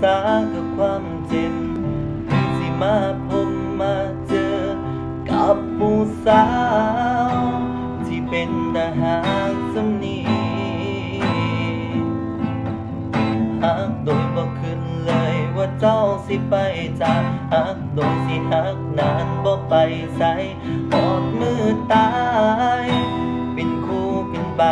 ษากับความเจ็บสิมาพบมาเจอ กับผู้สาว ที่เป็นทหารสำนีหากโดยบอกขึ้นเลยว่าเจ้าสิไปจากหากโดยสิหักนานบ่ไปใส่อดมือตาย เป็นคู่เป็นไป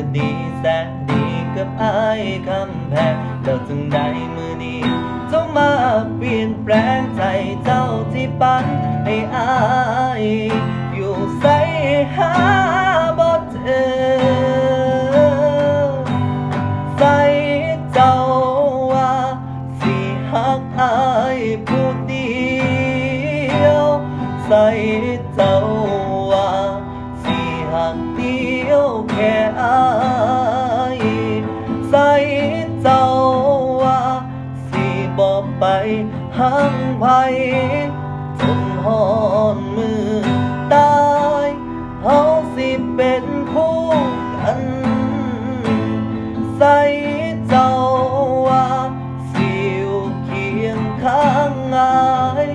เจ้าก็ดีแสนดีกับอายคำแพงแล้วจึงได้มือนี้เจ้ามาเปลี่ยนแปลงใจเจ้าที่ปันให้อายอยู่ใส่หาบ่เจอใส่เจ้าว่าสิหักอายผู้เดียวใส่เจ้า เจ้าว่าสิบอกไปหังไผจนหอนมือตายเฮาสิเป็นคู่กัน ใส่เจ้าว่าสิอยู่เคียงข้างอาย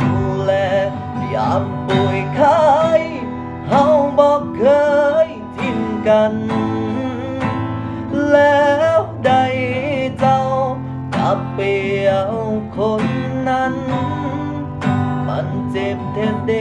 ดูแลยามป่วยไข้เฮาบอกเคยทิ้งกัน จับเปเอาคนนั้น มันเจ็บแทนเด